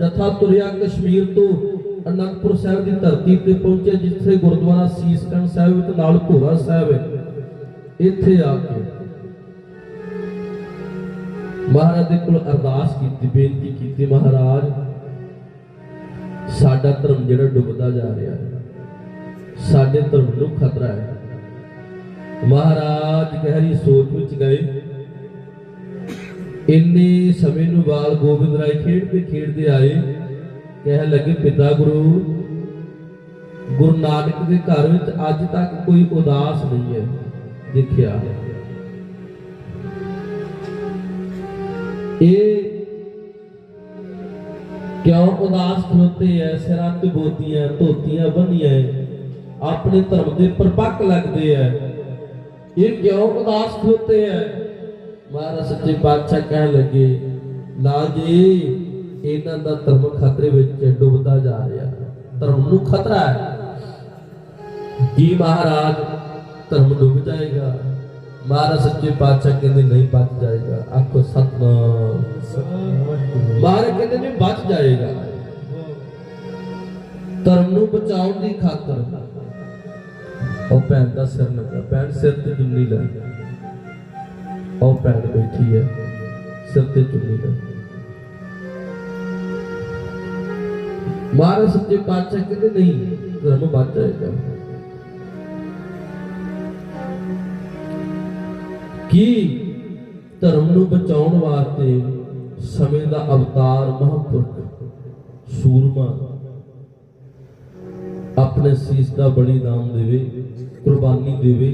ਜਥਾ ਤੁਰਿਆ ਕਸ਼ਮੀਰ ਤੋਂ ਅਨੰਦਪੁਰ ਸਾਹਿਬ ਦੀ ਧਰਤੀ ਤੇ ਪਹੁੰਚਿਆ, ਜਿੱਥੇ ਗੁਰਦੁਆਰਾ ਸੀਸਗੰਜ ਸਾਹਿਬ ਵਿੱਚ ਨਾਲ ਭੋਰਾ ਸਾਹਿਬ ਹੈ। ਇੱਥੇ ਆ ਕੇ ਮਹਾਰਾਜ ਦੇ ਕੋਲ ਅਰਦਾਸ ਕੀਤੀ, ਬੇਨਤੀ ਕੀਤੀ, ਮਹਾਰਾਜ, ਸਾਡਾ ਧਰਮ ਜਿਹੜਾ ਡੁੱਬਦਾ ਜਾ ਰਿਹਾ ਹੈ, ਸਾਡੇ ਧਰਮ ਨੂੰ ਖਤਰਾ ਹੈ। ਮਹਾਰਾਜ ਗਹਿਰੀ ਸੋਚ ਵਿੱਚ ਗਏ। ਇੰਨੇ ਸਮੇਂ ਨੂੰ ਬਾਲ ਗੋਬਿੰਦ ਰਾਏ ਖੇਡਦੇ ਖੇਡਦੇ ਆਏ, ਕਹਿਣ ਲੱਗੇ, ਪਿਤਾ ਗੁਰੂ ਗੁਰੂ ਨਾਨਕ ਦੇ ਘਰ ਵਿੱਚ ਅੱਜ ਤੱਕ ਕੋਈ ਉਦਾਸ ਨਹੀਂ ਹੈ, ਦੇਖਿਆ ਇਹ ਕਿਉਂ ਉਦਾਸ ਖਲੋਤੇ ਐ? ਸਿਰਾਂ ਤੇ ਬੋਤੀਆਂ ਧੋਤੀਆਂ ਬੰਨੀਆਂ ਆਪਣੇ ਧਰਮ ਦੇ ਪਰਪੱਕ ਲੱਗਦੇ ਐ। ਇਹ ਕਿਉਂ ਉਦਾਸ ਖਲੋਤੇ ਐ? ਮਹਾਰਾਜ ਸੱਚੇ ਪਾਤਸ਼ਾਹ ਕਹਿਣ ਲੱਗੇ ਲਾ ਜੀ, ਇਹਨਾਂ ਦਾ ਧਰਮ ਖਤਰੇ ਵਿੱਚ ਡੁੱਬਦਾ ਜਾ ਰਿਹਾ। ਧਰਮ ਨੂੰ ਖਤਰਾ ਹੈ। ਕੀ ਮਹਾਰਾਜ, ਧਰਮ ਡੁੱਬ ਜਾਏਗਾ। ਮਹਾਰਾਜ ਸੱਚੇ ਪਾਤਸ਼ਾਹ ਕਹਿੰਦੇ ਨਹੀਂ ਬਚ ਜਾਏਗਾ। ਆਖੋ ਸਤਨਾਮ। ਮਹਾਰਾਜ ਕਹਿੰਦੇ ਨਹੀਂ ਬਚ ਜਾਏਗਾ। ਧਰਮ ਨੂੰ ਬਚਾਉਣ ਦੀ ਖਾਤਰ। ਉਹ ਭੈਣ ਦਾ ਸਿਰ ਲੱਗਾ। ਭੈਣ ਸਿਰ ਤੇ ਚੁੰਨੀ ਲੈ ਉਹ ਭੈਣ ਬੈਠੀ ਹੈ, ਸਿਰ ਤੇ ਚੁੰਨੀ ਲੈ ਮਹਾਰਾਜ ਸੱਚੇ ਪਾਤਸ਼ਾਹ ਕਹਿੰਦੇ, ਨਹੀਂ ਧਰਮ ਬਚ ਜਾਏਗਾ। ਕੀ ਧਰਮ ਨੂੰ ਬਚਾਉਣ ਵਾਸਤੇ ਸਮੇਂ ਦਾ ਅਵਤਾਰ ਮਹਾਂਪੁਰਖ ਸੂਰਮਾ ਆਪਣੇ ਸੀਸ ਦਾ ਬਲੀਦਾਨ ਦੇਵੇ, ਕੁਰਬਾਨੀ ਦੇਵੇ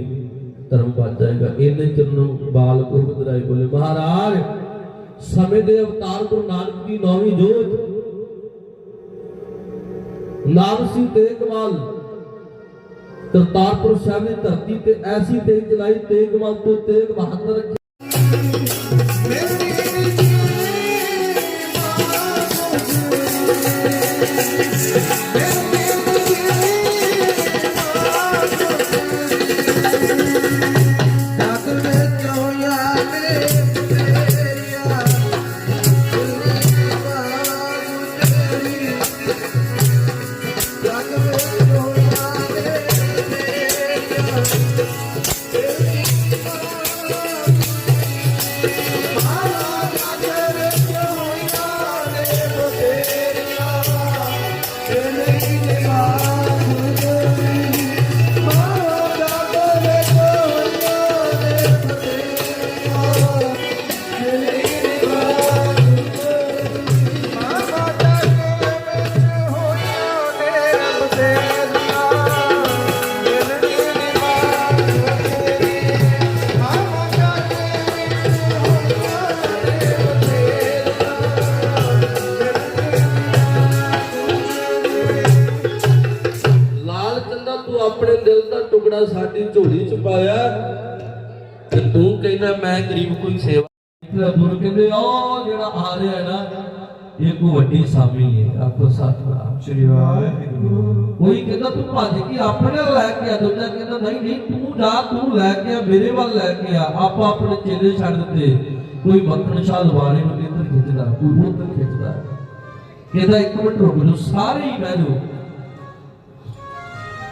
ਧਰਮ ਬਚ ਜਾਏਗਾ। ਇਹਨੇ ਚਰਨੋਂ ਬਾਲ ਗੁਰੂ ਰਾਏ ਬੋਲੇ, ਮਹਾਰਾਜ, ਸਮੇਂ ਦੇ ਅਵਤਾਰ ਗੁਰੂ ਨਾਨਕ ਦੀ ਨੌਵੀਂ ਜੋਤ। ਨਾਮ ਸੀ ਤੇ ਕਮਾਲ। ਕਰਤਾਰਪੁਰ ਸਾਹਿਬ ਦੀ ਧਰਤੀ ਤੇ ਐਸੀ ਤੇਗ ਚਲਾਈ, ਤੇਗ ਕਮਾਲ ਤੋਂ ਤੇਗ ਬਹਾਦਰ ਟੁਕੜਾ ਸਾਡੀ ਝੋਲੀ ਚ ਪਾਇਆ ਤੇ ਤੂੰ ਕਹਿੰਦਾ, ਮੈਂ ਗਰੀਬ ਕੋਈ ਸੇਵਾ ਇਤਨਾ ਕਹਿੰਦੇ ਉਹ ਜਿਹੜਾ ਆ ਰਿਹਾ ਨਾ, ਇਹ ਕੋ ਵੱਡੀ ਸਾਮੀ ਹੈ। ਆਖੋ, ਸਤਨਾਮ ਸ਼੍ਰੀ ਵਾਹਿਗੁਰੂ। ਕੋਈ ਕਹਿੰਦਾ, ਤੂੰ ਭੱਜ ਕੇ ਆਪਣੇ ਨਾਲ ਲੈ ਕੇ ਆ। ਦੂਜਾ ਕਹਿੰਦਾ ਨਹੀਂ ਨਹੀਂ, ਤੂੰ ਜਾ ਤੂੰ ਲੈ ਕੇ ਆ, ਮੇਰੇ ਵੱਲ ਲੈ ਕੇ ਆ। ਆਪਾਂ ਆਪਣੇ ਚੇਲੇ ਛੱਡ ਦਿੱਤੇ। ਕੋਈ ਮੱਖਣ ਸ਼ਾਹ ਲਵਾਰੇ ਨੂੰ ਇੱਧਰ ਖਿੱਚਦਾ, ਕੋਈ ਉੱਧਰ ਖਿੱਚਦਾ। ਕਹਿੰਦਾ, ਇੱਕ ਮਿੰਟ ਰੁਕ ਜਾਓ, ਸਾਰੇ ਹੀ ਬਹਿ ਜਾਓ।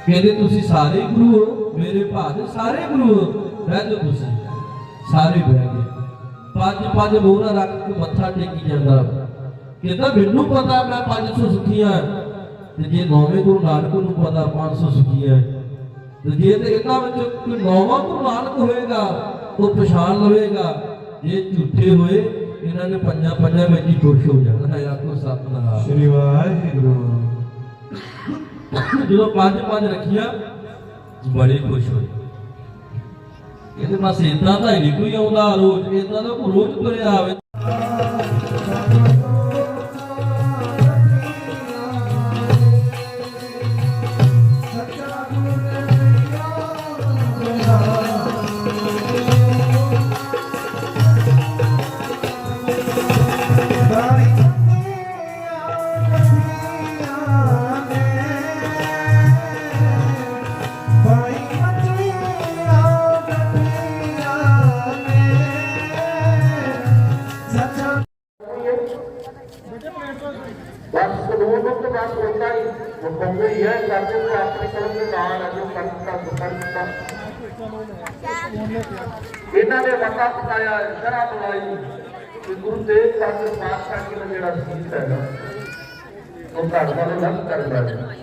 ਕਹਿੰਦੇ ਤੁਸੀਂ ਸਾਰੇ ਗੁਰੂ ਹੋ, ਮੇਰੇ ਭਾਜ ਸਾਰੇ ਗੁਰੂ ਹੋ। ਬਹਿ ਜਾਓ ਤੁਸੀਂ, ਸਾਰੇ ਬਹਿ ਗਏ। ਪੰਜ ਪੰਜ ਮੋਹਰਾਂ ਰੱਖ ਕੇ ਮੱਥਾ ਟੇਕੀ ਜਾਂਦਾ। ਕਹਿੰਦਾ ਮੈਨੂੰ ਪਤਾ, ਮੈਂ 500 ਸੁਖੀਆਂ ਤੇ ਜੇ ਨੌਵੇਂ ਗੁਰੂ ਨਾਨਕ ਨੂੰ ਪਤਾ 500 ਸੁਖੀਆਂ ਤੇ ਜੇ ਤੇ ਇਹਨਾਂ ਵਿੱਚ ਕੋਈ ਨੌਵਾਂ ਗੁਰੂ ਨਾਨਕ ਹੋਏਗਾ, ਉਹ ਪਛਾਣ ਲਵੇਗਾ। ਜੇ ਝੂਠੇ ਹੋਏ, ਇਹਨਾਂ ਨੇ ਪੰਜਾਂ ਪੰਜਾਂ ਵਿੱਚ ਹੀ ਖੁਸ਼ ਹੋ ਜਾਣਾ ਹੈ ਆਖੋ ਸਤਨਾਮ ਸ਼੍ਰੀ ਵਾਹਿਗੁਰੂ। ਜਦੋਂ ਪੰਜ ਪੰਜ ਰੱਖੀਆਂ, ਬੜੇ ਖੁਸ਼ ਹੋਏ ਇਹਦੇ ਪਾਸ ਇਦਾਂ ਦਾ ਹੀ ਨਹੀਂ ਕੋਈ ਆਉਂਦਾ ਰੋਜ਼ ਇਦਾਂ ਦਾ ਕੋਈ ਰੋਜ਼ ਤੁਰਿਆ ਆਵੇ। ਦੇ ਨਾਲ ਇਹਨਾਂ ਨੇ ਮਤਾ ਪਕਾਇਆ ਸ਼ਰਾ ਬੁਲਾਈ ਕਿ ਗੁਰੂ ਤੇਗ ਬਹਾਦਰ ਪਾਤਸ਼ਾਹ ਜੀ ਦਾ ਜਿਹੜਾ ਸੀਸ ਹੈਗਾ ਉਹ ਘਰ ਵਾਲੇ ਲੱਗ ਕਰਦਾ ਹੈ।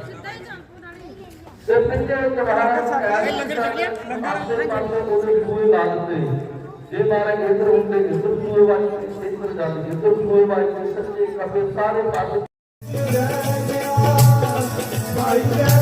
ਤੇ ਪਿੰਡੇ ਜਵਾਹਰ ਲੰਗਰ ਲੰਗਰ ਉਹਦੇ ਦੂਏ ਲਾਗਦੇ ਜੇ ਮਾਰੇ ਇਧਰ ਹੁੰਦੇ ਇਧਰ ਦੂਏ ਵਾਲੀ ਇਧਰ ਜਾਂਦੇ ਇਧਰ ਦੂਏ ਵਾਲੀ ਸੱਚੇ ਕਬੇ ਸਾਰੇ ਪਾਸੇ ਭਾਈ